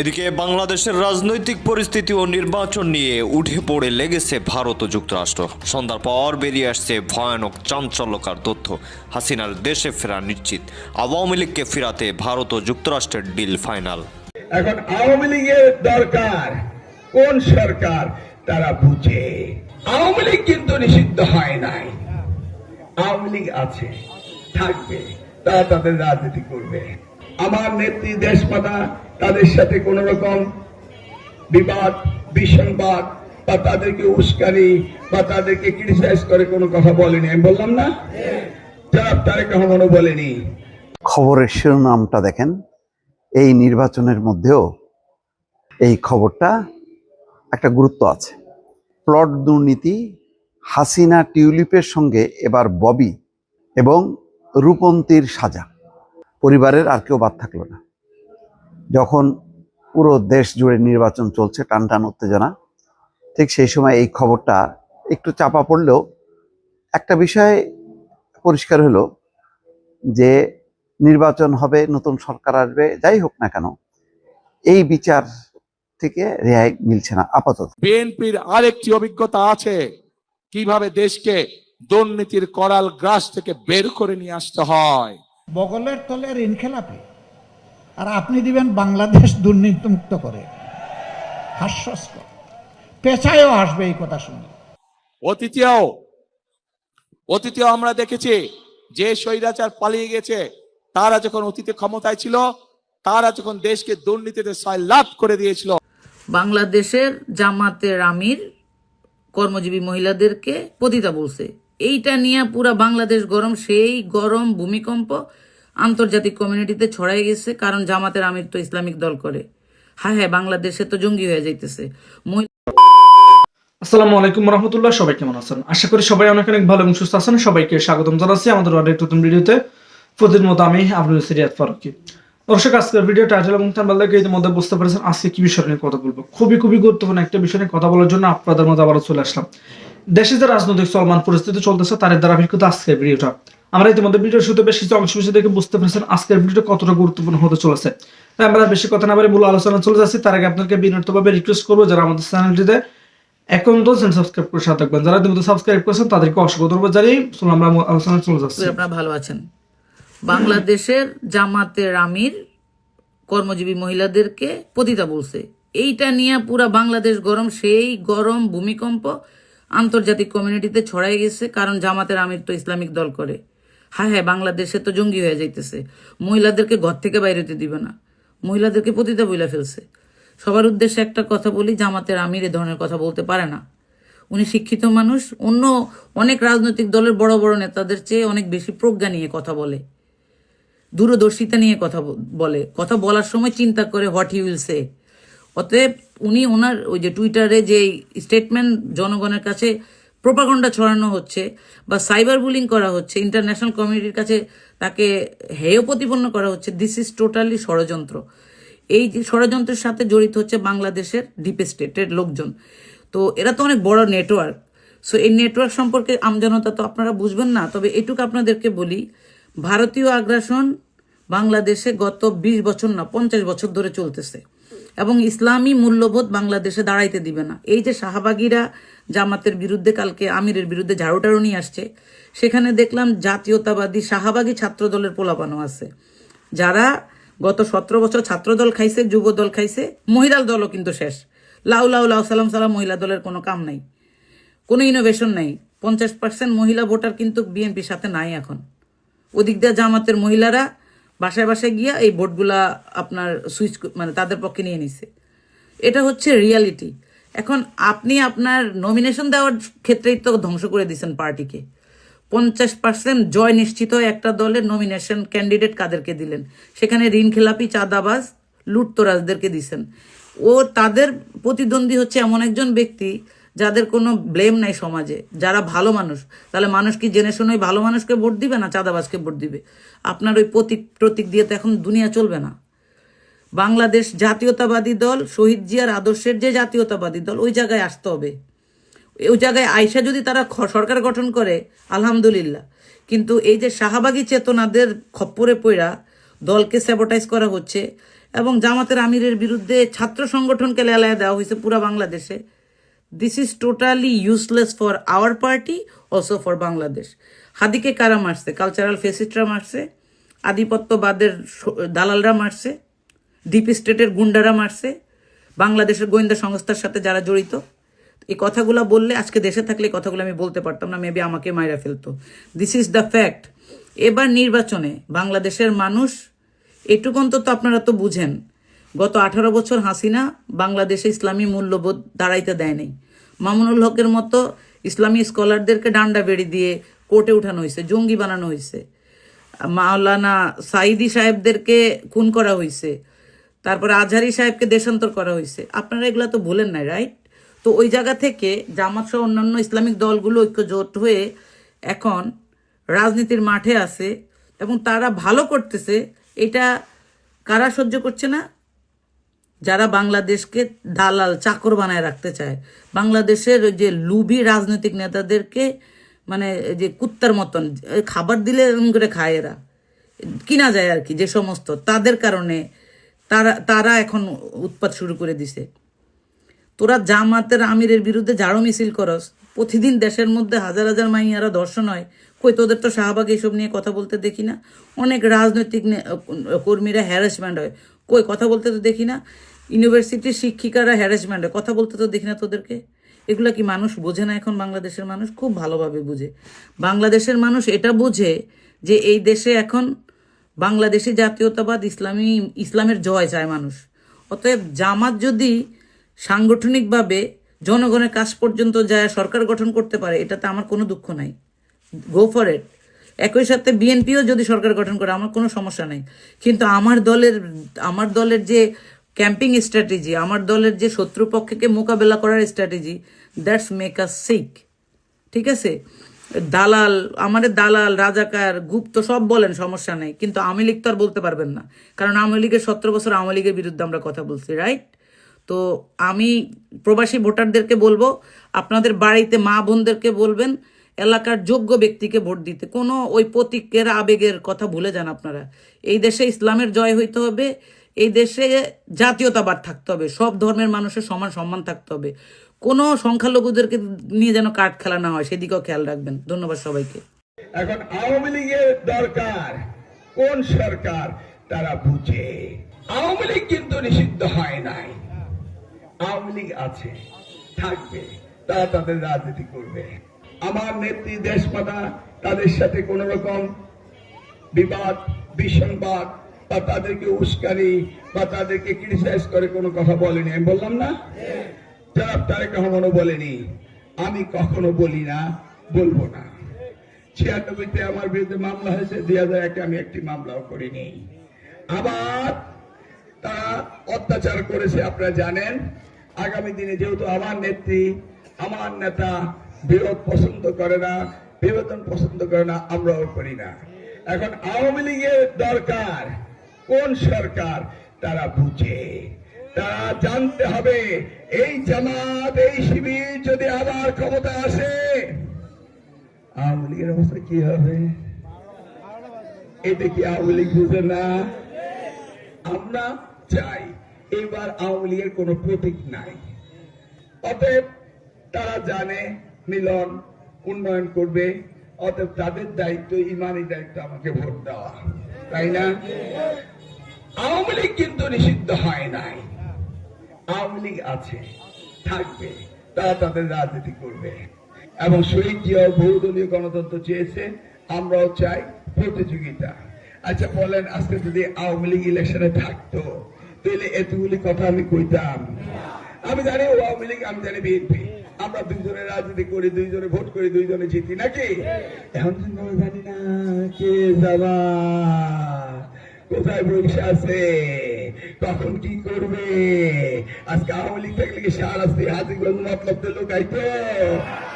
এদিকে বাংলাদেশের রাজনৈতিক পরিস্থিতি ও নির্বাচন নিয়ে উঠে পড়ে লেগেছে ভারত ও যুক্তরাষ্ট্র। সন্ধ্যার পর বেরিয়ে আসছে ভয়ানক চাঞ্চল্যকার তথ্য। হাসিনার দেশে ফেরা নিশ্চিত। আওয়ামী লীগকে ফেরাতে ভারত ও যুক্তরাষ্ট্রের ডিল ফাইনাল। এখন আওয়ামী লীগের দরকার কোন সরকার তারা বুঝে। আওয়ামী লীগ কিন্তু নিষিদ্ধ হয় নাই। আওয়ামী লীগ আছে, থাকবে, তারা তাদের রাজনীতি করবে। আমার নেত্রী দেশমাতা তাদের সাথে কোন রকম বিবাদ, বিসংবাদ বা তাদেরকে উস্কানি বা তাদেরকে ক্রিটিসাইজ করে কোনো কথা বলেনি। আমি বললাম না? যারা তারেক রহমানও বলেনি। খবরের শিরোনামটা দেখেন। এই নির্বাচনের মধ্যেও এই খবরটা একটা গুরুত্ব আছে। প্লট দুর্নীতি, হাসিনা টিউলিপের সঙ্গে এবার ববি এবং রূপন্তীর সাজা। পরিবারের আর কেউ বাদ থাকল না। যখন পুরো দেশ জুড়ে নির্বাচন চলছে টান টান উত্তেজনা ঠিক সেই সময় এই খবরটা একটু চাপা পড়লেও একটা বিষয় পরিষ্কার হলো যে নির্বাচন হবে নতুন সরকার আসবে যাই হোক না কেন এই বিচার থেকে রেহাই মিলছে না আপাতত। বিএনপির আরেকটি অভিজ্ঞতা আছে কীভাবে দেশকে দুর্নীতির করাল গ্রাস থেকে বের করে নিয়ে আসতে হয়। বগলের তলে ঋণ খেলাপি আর আপনি দিবেন বাংলাদেশ দুর্নীতিমুক্ত করে। হাস্যস্কর। পেশায়ও আসবে এই কথা শুনে। অতীতেও অতীতেও আমরা দেখেছি যে স্বৈরাচার পালিয়ে গেছে তারা যখন অতীতে ক্ষমতায় ছিল তারা যখন দেশকে দুর্নীতিতে লাভ করে দিয়েছিল। বাংলাদেশের জামাতের আমির কর্মজীবী মহিলাদেরকে পতিতা বলছে। এইটা নিয়ে পুরা বাংলাদেশ গরম সেই গরম ভূমিকম্প আন্তর্জাতিক কমিউনিটিতে ছড়াই গেছে, কারণ জামাতের আমির তো ইসলামিক দল করে। হ্যাঁ হ্যাঁ বাংলাদেশে তো জঙ্গি হয়ে যাইতেছে। আসসালামু আলাইকুম রহমতুল্লাহ, সবাই কেমন আছেন? আশা করি সবাই অনেক অনেক ভালো এবং সুস্থ আছেন। সবাইকে স্বাগতম জানাচ্ছি আমাদের অনেক নতুন ভিডিওতে। প্রতিদিন মতো আমি আব্দুল সিরিয়াত ফারুকি। দর্শক, আজকের ভিডিও টাইটেল এবং থাম্বনেল দেখে ইতিমধ্যে বুঝতে পেরেছেন আজকে কি বিষয় নিয়ে কথা বলব। খুবই খুবই গুরুত্বপূর্ণ একটা বিষয় নিয়ে কথা বলার জন্য আপনাদের মধ্যে আবারও চলে আসলাম। দেশে যে রাজনৈতিক চলমান পরিস্থিতি চলতেছে, তার কিন্তু আজকের ভিডিওটা আমরা ইতিমধ্যে ভিডিওর শুরুতে বেশ কিছু অংশ বেশি দেখে বুঝতে পেরেছেন, আজকের ভিডিওটা কতটা গুরুত্বপূর্ণ হতে চলেছে। তাই আমরা বেশি কথা না বলে মূল আলোচনা চলে যাচ্ছি। তার আগে আপনাকে বিনীতভাবে রিকোয়েস্ট করব, যারা আমাদের চ্যানেলটিতে এইটা নিয়ে পুরা বাংলাদেশ গরম, সেই গরম ভূমিকম্প আন্তর্জাতিক কমিউনিটিতে ছড়াই গেছে, কারণ জামাতের আমির তো ইসলামিক দল করে। হ্যাঁ হ্যাঁ বাংলাদেশে তো জঙ্গি হয়ে যাইতেছে। মহিলাদেরকে ঘর থেকে বাইরে হতে দিবে না। মহিলাদেরকে পতিতা বইলা ফেলছে। সবার উদ্দেশ্যে একটা কথা বলি, জামাতের আমির এ ধরনের কথা বলতে পারে না। উনি শিক্ষিত মানুষ, অন্য অনেক রাজনৈতিক দলের বড় বড় নেতাদের চেয়ে অনেক বেশি প্রজ্ঞা নিয়ে কথা বলে। দূরদর্শিতা নিয়ে কথা বলে। কথা বলার সময় চিন্তা করে হোয়াট হি উইল সে অতএব উনি ওনার ওই যে টুইটারে যে স্টেটমেন্ট জনগণের কাছে প্রোপাগন্ডা ছড়ানো হচ্ছে বা সাইবার বুলিং করা হচ্ছে, ইন্টারন্যাশনাল কমিউনিটির কাছে তাকে হেয় প্রতিপন্ন করা হচ্ছে দিস ইজ টোটালি ষড়যন্ত্র। এই যে ষড়যন্ত্রের সাথে জড়িত হচ্ছে বাংলাদেশের ডিপ স্টেটের লোকজন। তো এরা তো অনেক বড় নেটওয়ার্ক সো এই নেটওয়ার্ক সম্পর্কে আমজনতা তো আপনারা বুঝবেন না, তবে এটুকু আপনাদেরকে বলি, ভারতীয় আগ্রাসন বাংলাদেশে গত বিশ বছর না, পঞ্চাশ বছর ধরে চলতেছে। এবং ইসলামী মূল্যবোধ বাংলাদেশে দাঁড়াইতে দিবে না। এই যে শাহবাগীরা জামাতের বিরুদ্ধে কালকে আমিরের বিরুদ্ধে ঝাড়ুটারু নিয়ে আসছে, সেখানে দেখলাম জাতীয়তাবাদী শাহবাগী ছাত্র দলের পোলাপানো আছে। যারা গত সতেরো বছর ছাত্রদল খাইছে যুব দল খাইছে মহিলা দলও কিন্তু শেষ। লাউ লাউ লাউ সালাম সালাম, মহিলা দলের কোনো কাম নাই। কোনো ইনোভেশন নাই। পঞ্চাশ পার্সেন্ট মহিলা ভোটার কিন্তু বিএনপির সাথে নাই এখন। ওদিক দিয়ে জামাতের মহিলারা বাসায় বাসায় গিয়া এই ভোটগুলা আপনার সুইচ মানে তাদের পক্ষে নিয়ে নিছে। এটা হচ্ছে রিয়ালিটি এখন আপনি আপনার নমিনেশন দেওয়ার ক্ষেত্রেই তো ধ্বংস করে দিয়েছেন পার্টিকে। পঞ্চাশ পার্সেন্ট জয় নিশ্চিত একটা দলের নমিনেশন ক্যান্ডিডেট কাদেরকে দিলেন? সেখানে ঋণ খেলাপি, চাঁদাবাজ, লুটতরাজদেরকে দিছেন। ও তাদের প্রতিদ্বন্দ্বী হচ্ছে এমন একজন ব্যক্তি যাদের কোনো ব্লেম নাই সমাজে, যারা ভালো মানুষ, তাহলে মানুষ কি জেনে শুনে ভালো মানুষকে ভোট দিবে না চাঁদাবাজকে ভোট দিবে? আপনার ওই প্রতীক প্রতীক দিয়ে তো এখন দুনিয়া চলবে না। বাংলাদেশ জাতীয়তাবাদী দল, শহীদ জিয়ার আদর্শের যে জাতীয়তাবাদী দল, ওই জায়গায় আসতে হবে। ওই জায়গায় আইসা যদি তারা সরকার গঠন করে, আলহামদুলিল্লাহ। কিন্তু এই যে শাহবাগী চেতনাদের খপ্পরে পড়া দলকে স্যাবোটাইজ করা হচ্ছে, এবং জামাতের আমিরের বিরুদ্ধে ছাত্র সংগঠনকে লেলায় দেওয়া হয়েছে পুরা বাংলাদেশে this is totally useless for our party also for Bangladesh হাদিকে কারা মারছে কালচারাল ফেসিস্টরা মারছে, আধিপত্যবাদের দালালরা মারছে ডিপ স্টেটের গুন্ডারা মারছে, বাংলাদেশের গোয়েন্দা সংস্থার সাথে যারা জড়িত। এই কথাগুলো বললে আজকে দেশে থাকলে এই কথাগুলো আমি বলতে পারতাম না মেবি আমাকে মাইরা ফেলতো। দিস ইজ দ্য ফ্যাক্ট এবার নির্বাচনে বাংলাদেশের মানুষ, এটুকু তো আপনারা তো বুঝেন, গত আঠারো বছর হাসিনা বাংলাদেশে ইসলামী মূল্যবোধ দাঁড়াইতে দেয় নাই। মামুনুল হকের মতো ইসলামী স্কলারদেরকে ডান্ডা বেড়ি দিয়ে কোর্টে উঠানো হয়েছে, জঙ্গি বানানো হয়েছে। মাওলানা সাইদি সাহেবদেরকে খুন করা হয়েছে, তারপরে আজহারি সাহেবকে দেশান্তর করা হয়েছে। আপনারা এগুলো তো বলেন নাই রাইট তো ওই জায়গা থেকে জামাত সহ অন্যান্য ইসলামিক দলগুলো ঐক্যজোট হয়ে এখন রাজনীতির মাঠে আছে এবং তারা ভালো করতেছে, এটা কারা সহ্য করছে না? যারা বাংলাদেশকে দালাল, চাকর বানায় রাখতে চায়, বাংলাদেশের যে লুবি রাজনৈতিক নেতাদেরকে মানে যে কুত্তার মতন খাবার দিলে এরকম করে খায় এরা। কিনা যায় আর কি, যে সমস্ত। তাদের কারণে তারা তারা এখন উৎপাত শুরু করে দিছে। তোরা জামাতের আমিরের বিরুদ্ধে ঝাড়ু মিছিল করস, প্রতিদিন দেশের মধ্যে হাজার হাজার মাইয়ারা দর্শন হয়। কই, তোদের তো শাহবাগ এইসব নিয়ে কথা বলতে দেখি না। অনেক রাজনৈতিক কর্মীরা হ্যারাসমেন্ট হয়। কই, কথা বলতে তো দেখি না। ইউনিভার্সিটির শিক্ষিকারা হ্যারাসমেন্ট হয় কথা বলতে তো দেখি না তোদেরকে। এগুলো কি মানুষ বোঝে না এখন বাংলাদেশের মানুষ? খুব ভালোভাবে বুঝে। বাংলাদেশের মানুষ এটা বোঝে যে এই দেশে এখন বাংলাদেশি জাতীয়তাবাদ ইসলামী, ইসলামের জয় চায় মানুষ। অতএব জামাত যদি সাংগঠনিকভাবে জনগণের কাজ পর্যন্ত যায়, সরকার গঠন করতে পারে, এটাতে আমার কোনো দুঃখ নাই। গো ফর ইট একই সাথে বিএনপিও যদি সরকার গঠন করে, আমার কোনো সমস্যা নেই। কিন্তু আমার দলের আমার দলের যে ক্যাম্পিং স্ট্র্যাটেজি, আমার দলের যে শত্রুপক্ষকে মোকাবেলা করার strategy, that's make us sick. ঠিক আছে? দালাল আমাদের দালাল, রাজাকার, গুপ্ত সব বলেন, সমস্যা নেই। কিন্তু আওয়ামী লীগ তো আর বলতে পারবেন না। কারণ আওয়ামী লীগের সতেরো বছর আওয়ামী লীগের বিরুদ্ধে আমরা কথা বলছি রাইট তো আমি প্রবাসী ভোটারদেরকে বলব, আপনাদের বাড়িতে মা বোনদেরকে বলবেন এলাকার যোগ্য ব্যক্তিকে ভোট দিতে। কোনো ওই প্রতীকের আবেগের কথা ভুলে যান আপনারা। এই দেশে ইসলামের জয় হইতে হবে, এই দেশে জাতীয়তাবাদ থাকতে হবে, সব ধর্মের মানুষের সমান সম্মান থাকতে হবে। কোনো সংখ্যালঘুদেরকে নিয়ে যেন কাঠ খেলা না হয়, সেদিকেও খেয়াল রাখবেন। ধন্যবাদ সবাইকে। এখন আওয়ামী লীগের দরকার, কোন সরকার তারা বুঝে? আওয়ামী লীগ কিন্তু নিষিদ্ধ হয় নাই। আওয়ামী লীগ আছে, থাকবে, তারা তাদের রাজনীতি করবে। আমার নেত্রী দেশমাতা, তাদের সাথে কোন রকম বিবাদ, বিসংবাদ, বা তাদেরকে উস্কানি, বা তাদেরকে ক্রিটিসাইজ করে কোনো কথা বলেনি। আমি বললাম না? যারা তারেক রহমানও বলেনি। আমি কখনো বলি না, বলব না। ছিয়ানব্বইতে আমার বিরুদ্ধে মামলা হয়েছে, দুই হাজার একে আমি একটি মামলাও করিনি। আবার তারা অত্যাচার করেছে, আপনারা জানেন। আগামী দিনে যেহেতু আমার নেত্রী, আমার নেতা বিরোধ পছন্দ করে না, বিবেচন পছন্দ করে না, আমরাও করি না। এখন আওয়ামী লীগের দরকার, কোন সরকার তারা বুঝে। তারা জানতে হবে, এই জামাত, এই শিবির যদি আবার ক্ষমতা আসে, আওয়ামী লীগের অবস্থা কি হবে? এটা কি আওয়ামী লীগ বুঝে না? আমরা চাই, এবার আওয়ামী লীগের কোন প্রতীক নাই। অতএব তারা জানে মিলন উন্নয়ন করবে, অতএব তাদের দায়িত্ব ইমানি দায়িত্ব আমাকে ভোট দেওয়া। তাই না? আওয়ামী লীগ কিন্তু নিষিদ্ধ হয় নাই। আওয়ামী লীগ আছে, থাকবে, তারা তাদের রাজনীতি করবে। এবং শহীদ জিয়াও বহুদলীয় গণতন্ত্র চেয়েছে, আমরাও চাই প্রতিযোগিতা। আচ্ছা বলেন, আজকে যদি আওয়ামী লীগ ইলেকশনে থাকতো, তাহলে এতগুলি কথা আমি কইতাম। আমি জানি আওয়ামী লীগ, আমি জানি বিএনপি। আমরা দুইজনে রাজনীতি করি দুইজনে ভোট করি দুইজনে জিতি নাকি? এখন কিন্তু আমি জানি না কে যাবা কোথায় বসে আছে কখন কি করবে। আজকে আওয়ামী লীগ থাকলে কি সার আসতে হাজিগঞ্জ মতলব তো লোক আইতো?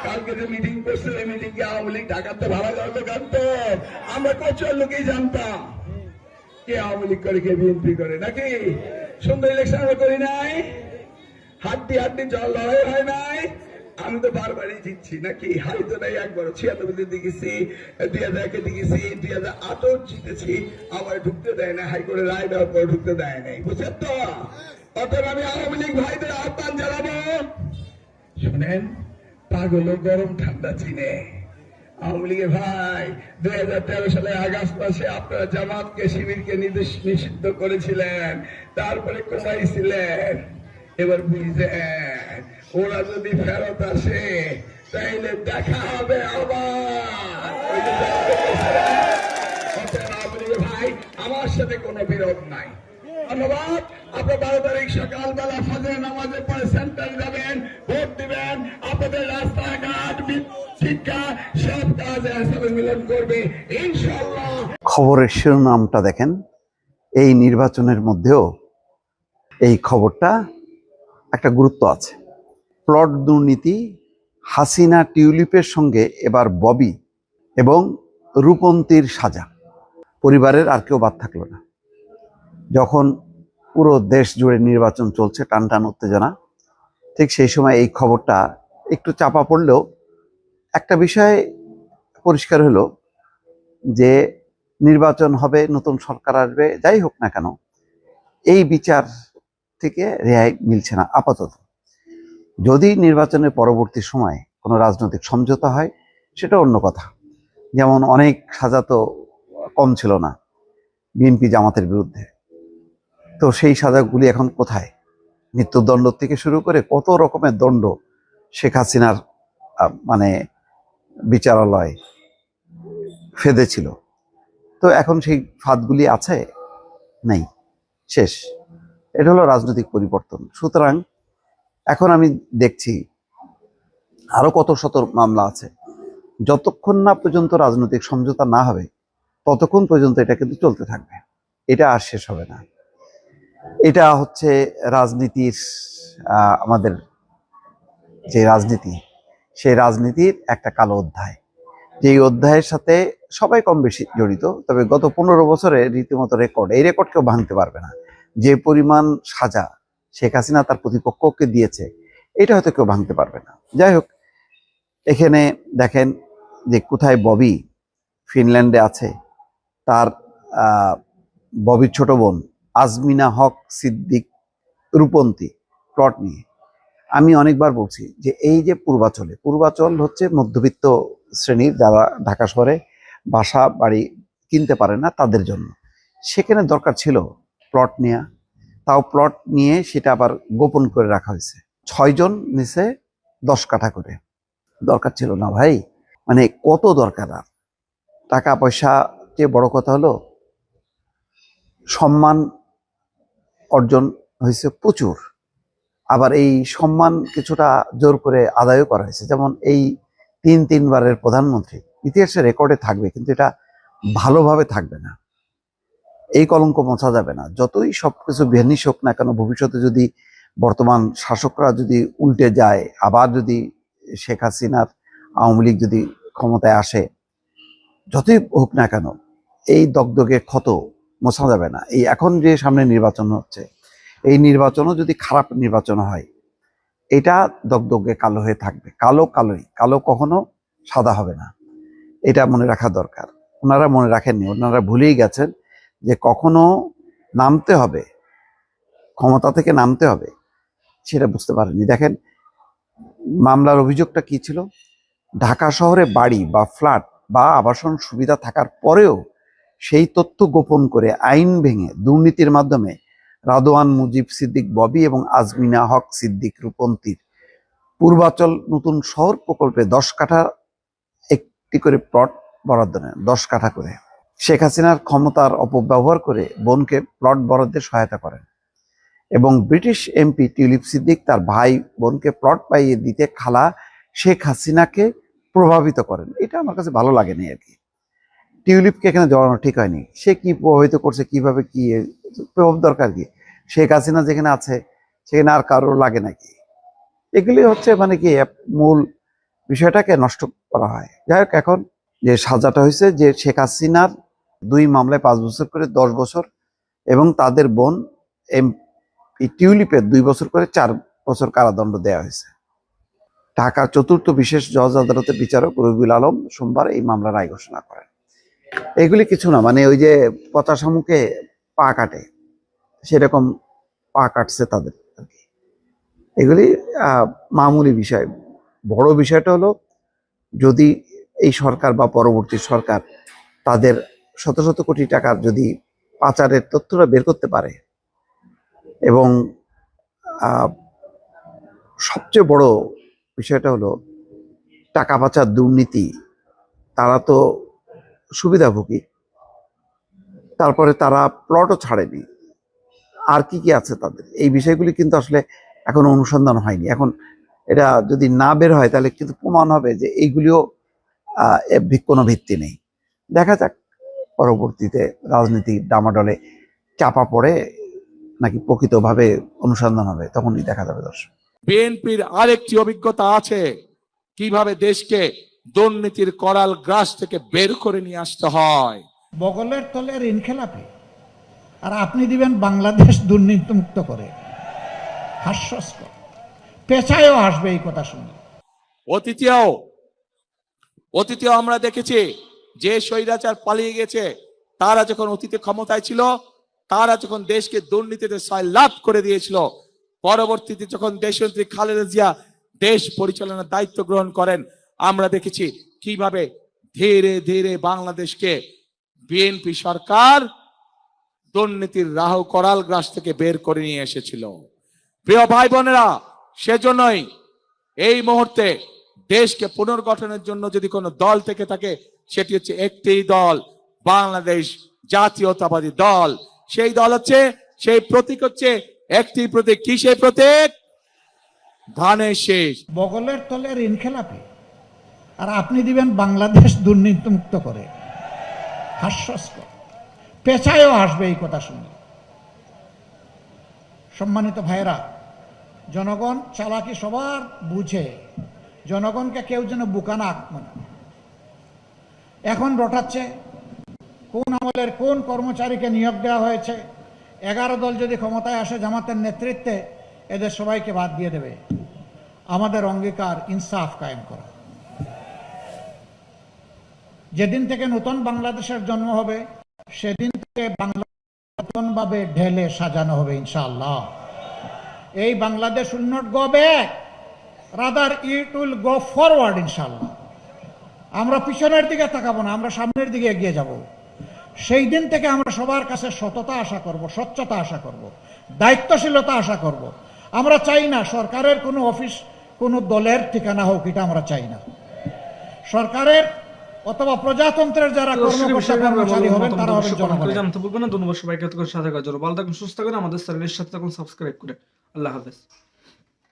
কালকে যে মিটিং করছিল মিটিং কে আওয়ামী লীগ ঢাকাতে ভাড়া করে তো কাটতো আমরা কচুয়ার লোকেই জানতাম। কে আওয়ামী লীগ করে কে বিএনপি করে নাকি? সুন্দর ইলেকশন আমরা করি নাই। হাড্ডি হাড্ডি জল লড়াই হয় নাই। আমি তো বারবারই জিতছি নাকি? হাই তো নাই একবার। ছিয়ানব্বইতে দেখেছি, দুই হাজার একে দেখেছি, দুই হাজার আটও জিতেছি, আবার ঢুকতে দেয় না, হাইকোর্টে রায় দেওয়ার পর ঢুকতে দেয় নাই। বুঝছেন তো? অতএব আমি আওয়ামী লীগ ভাইদের আহ্বান জানাব। শুনেন, পাগল গরম ঠান্ডা চিনে। আওয়ামী লীগের ভাই, দুই হাজার তেরো সালে আগস্ট মাসে আপনারা জামাতকে, শিবিরকে নিষিদ্ধ করেছিলেন, তারপরে কমাইছিলেন এবার বুঝলেন ওরা যদি ফেরত আসে, তাইলে দেখা হবে আবার। লীগের ভাই, আমার সাথে কোনো বিরোধ নাই। ধন্যবাদ। আপনার বারো তারিখ সকালবেলা ফজর নামাজের পরে সেন্টারে যাবেন, ভোট দিবেন। আপনাদের রাস্তাঘাট শিক্ষা সব কাজে মিলন করবে। ইনশাল্লাহ খবরের শিরোনামটা দেখেন। এই নির্বাচনের মধ্যেও এই খবরটা একটা গুরুত্ব আছে। প্লট দুর্নীতি, হাসিনা টিউলিপের সঙ্গে এবার ববি এবং রূপন্তীর সাজা। পরিবারের আর কেউ বাদ থাকল না। যখন পুরো দেশ জুড়ে নির্বাচন চলছে, টান টান উত্তেজনা, ঠিক সেই সময় এই খবরটা একটু চাপা পড়লেও একটা বিষয় পরিষ্কার হলো যে, নির্বাচন হবে, নতুন সরকার আসবে, যাই হোক না কেন, এই বিচার থেকে রেহাই মিলছে না, আপাতত। যদি নির্বাচনের পরবর্তী সময় কোনো রাজনৈতিক সমঝোতা হয়, সেটা অন্য কথা। যেমন অনেক সাজা তো কম ছিল না বিএনপি জামাতের বিরুদ্ধে। তো সেই সাজাগুলি এখন কোথায়? মৃত্যুদণ্ড থেকে শুরু করে কত রকমের দণ্ড শেখ হাসিনার মানে বিচারালয় ফেদে ছিল। তো এখন সেই ফাঁদগুলি আছে? নেই। শেষ। এটা হলো রাজনৈতিক পরিবর্তন। সুতরাং এখন আমি দেখছি আরও কত শত মামলা আছে। যতক্ষণ না পর্যন্ত রাজনৈতিক সমঝোতা না হবে, ততক্ষণ পর্যন্ত এটা কিন্তু চলতে থাকবে। এটা আর শেষ হবে না। এটা হচ্ছে রাজনীতির আমাদের যে রাজনীতি, সেই রাজনীতির একটা কালো অধ্যায়। যে অধ্যায়ের সাথে সবাই কম বেশি জড়িত, তবে গত পনেরো বছরে রীতিমতো রেকর্ড এই রেকর্ড কেউ ভাঙতে পারবে না। যে পরিমাণ সাজা শেখ হাসিনা তার প্রতিপক্ষকে দিয়েছে, এটা হয়তো কেউ ভাঙতে পারবে না। যাই হোক, এখানে দেখেন যে কোথায় ববি ফিনল্যান্ডে আছে, তার ববির ছোট বোন আজমিনা হক সিদ্দিক রূপন্তী প্লট নিয়ে। আমি অনেকবার বলছি যে এই যে পূর্বাচলে, পূর্বাচল হচ্ছে মধ্যবিত্ত শ্রেণির যারা ঢাকা শহরে বাসা বাড়ি কিনতে পারে না তাদের জন্য। সেখানে দরকার ছিল প্লট নেওয়া তাও প্লট নিয়ে সেটা আবার গোপন করে রাখা হয়েছে। ছয়জন নিচে দশ কাঠা করে। দরকার ছিল না ভাই। মানে কত দরকার আর? টাকা পয়সা চেয়ে বড় কথা হলো? সম্মান অর্জন হয়েছে প্রচুর। আবার এই সম্মান কিছুটা জোর করে আদায়ও করা হয়েছে। যেমন এই তিন তিনবারের প্রধানমন্ত্রী, ইতিহাসের রেকর্ডে থাকবে, কিন্তু এটা ভালোভাবে থাকবে না। এই কলঙ্ক মোছা যাবে না। যতই সবকিছু ভেনিস হোক না কেন, ভবিষ্যতে যদি বর্তমান শাসকরা যদি উল্টে যায়, আবার যদি শেখ হাসিনার আওয়ামী লীগ যদি ক্ষমতায় আসে, যতই হোক না কেন, এই দগদগে ক্ষত মোছা যাবে না। এই এখন যে সামনে নির্বাচন হচ্ছে, এই নির্বাচনও যদি খারাপ নির্বাচন হয়, এটা দগদগে কালো হয়ে থাকবে। কালো কালোই, কালো কখনো সাদা হবে না। এটা মনে রাখা দরকার। ওনারা মনে রাখেননি, ওনারা ভুলেই গেছেন। যে কখনো নামতে হবে, ক্ষমতা থেকে নামতে হবে, সেটা বুঝতে পারেননি। দেখেন, মামলার অভিযোগটা কি ছিল? ঢাকা শহরে বাড়ি বা ফ্ল্যাট বা আবাসন সুবিধা থাকার পরেও সেই তথ্য গোপন করে আইন ভেঙে দুর্নীতির মাধ্যমে রাদোয়ান মুজিব সিদ্দিক ববি এবং আজমিনা হক সিদ্দিক রূপন্তীর পূর্বাচল নতুন শহর প্রকল্পে দশ কাঠা একটি করে প্লট বরাদ্দ নেন, দশ কাঠা করে। শেখ হাসিনার ক্ষমতার অপব্যবহার করে বোনকে প্লট বরাদ্দে সহায়তা করেন। এবং ব্রিটিশ এমপি টিউলিপ সিদ্দিক তার ভাই বোনকে প্লট পাইয়ে দিতে খালা শেখ হাসিনাকে প্রভাবিত করেন। এটা আমার কাছে ভালো লাগেনি আর কি। টিউলিপকে এখানে জড়ানো ঠিক হয়নি। সে কি প্রভাবিত করছে, কীভাবে কি প্রভাব দরকার কি? শেখ হাসিনা যেখানে আছে, সেখানে আর কারোর লাগে নাকি? এগুলি হচ্ছে মানে কি মূল বিষয়টাকে নষ্ট করা হয়। যাই হোক, এখন যে সাজাটা হয়েছে, যে শেখ হাসিনার দুই মামলায় পাঁচ বছর করে, দশ বছর, এবং তাদের বোন এম টিউলিপের দুই বছর করে চার বছর কারাদণ্ড দেওয়া হয়েছে। ঢাকা চতুর্থ বিশেষ জজ আদালতের বিচারক রবিউল আলম সোমবার এই মামলার রায় ঘোষণা করেন। এগুলি কিছু না মানে ওই যে পচা শামুকে পা কাটে, সেরকম পা কাটছে তাদের আর কি। এগুলি মামুলি বিষয়। বড় বিষয়টা হলো, যদি এই সরকার বা পরবর্তী সরকার তাদের শত শত কোটি টাকার যদি পাচারের তথ্যটা বের করতে পারে এবং সবচেয়ে বড় বিষয়টা হলো টাকা পাচার দুর্নীতি, তারা তো সুবিধাভোগী। তারপরে তারা প্লটও ছাড়েনি। আর কি কি আছে তাদের? এই বিষয়গুলি কিন্তু আসলে এখনও অনুসন্ধান হয়নি। এখন এটা যদি না বের হয় তাহলে কিন্তু প্রমাণ হবে যে এইগুলিও কোনো ভিত্তি নেই। দেখা যাক পরবর্তীতে রাজনীতি ডামাডলে চাপা পড়ে নাকি প্রকৃতভাবে অনুসন্ধান হবে তখনই দেখা যাবে দর্শক। বিএনপির আরেকটি অভিজ্ঞতা আছে কীভাবে দেশকে দুর্নীতির করাল গ্রাস থেকে বের করে নিয়ে আসতে হয়। বগলের তলে ঋণ খেলাপি আর আপনি দিবেন বাংলাদেশ দুর্নীতিমুক্ত করে। হাস্যস্কর। পেছায়ও আসবে এই কথা শুনে। অতীতেও অতীতেও আমরা দেখেছি যে স্বৈরাচার পালিয়ে গেছে, তারা যখন অতীতে ক্ষমতায় ছিল, তারা যখন দেশকে দুর্নীতিতে লাভ করে দিয়েছিল, পরবর্তীতে যখন দেশমন্ত্রী খালেদা জিয়া দেশ পরিচালনার দায়িত্ব গ্রহণ করেন, আমরা দেখেছি কীভাবে ধীরে ধীরে বাংলাদেশকে বিএনপি সরকার দুর্নীতির রাহ করাল গ্রাস থেকে বের করে নিয়ে এসেছিল। প্রিয় ভাই বোনেরা সেজন্যই এই মুহূর্তে দেশকে পুনর্গঠনের জন্য যদি কোনো দল থেকে থাকে সেটি হচ্ছে একটি দল, বাংলাদেশ জাতীয়তাবাদী দল। সেই দল হচ্ছে, সেই প্রতীক হচ্ছে, একটি প্রতীক। কি সেই প্রতীক? ধানের শেষ। বগলের ঋণ খেলাপি। আর আপনি দিবেন বাংলাদেশ দুর্নীতিমুক্ত করে। হাস্যস্কর। পেছায়ও আসবে এই কথা শুনে। সম্মানিত ভাইয়েরা, জনগণ চালাকি সবার বুঝে। জনগণকে কেউ যেন বুকা না মানে এখন রটাচ্ছে। কোন আমলের কোন কর্মচারীকে নিয়োগ দেওয়া হয়েছে? এগারো দল যদি ক্ষমতায় আসে জামাতের নেতৃত্বে, এদের সবাইকে বাদ দিয়ে দেবে। আমাদের অঙ্গীকার ইনসাফ কায়েম করা। যেদিন থেকে নতুন বাংলাদেশের জন্ম হবে, সেদিন থেকে বাংলা নতুনভাবে ঢেলে সাজানো হবে ইনশাআল্লাহ। এই Bangladesh not go rather it will go forward ইনশাআল্লাহ। আমরা পিছনের দিকে তাকাবো না আমরা সামনের দিকে এগিয়ে যাব। সেই দিন থেকে আমরা সবার কাছে সততা আশা করব স্বচ্ছতা আশা করব দায়িত্বশীলতা আশা করব। আমরা চাই না সরকারের কোনো অফিস কোনো দলের ঠিকানা হোক এটা আমরা চাই না। সরকারের অথবা প্রজাতন্ত্রের যারা কর্মকর্তা হবেন তারা হবেন জানাতে ভুলবেন না। ধন্যবাদ সবাইকে এতক্ষণ সাথে কাজ ভালো থাকুন সুস্থ থাকুন। আমাদের চ্যানেলের সাথে থাকুন সাবস্ক্রাইব করে। আল্লাহ হাফেজ।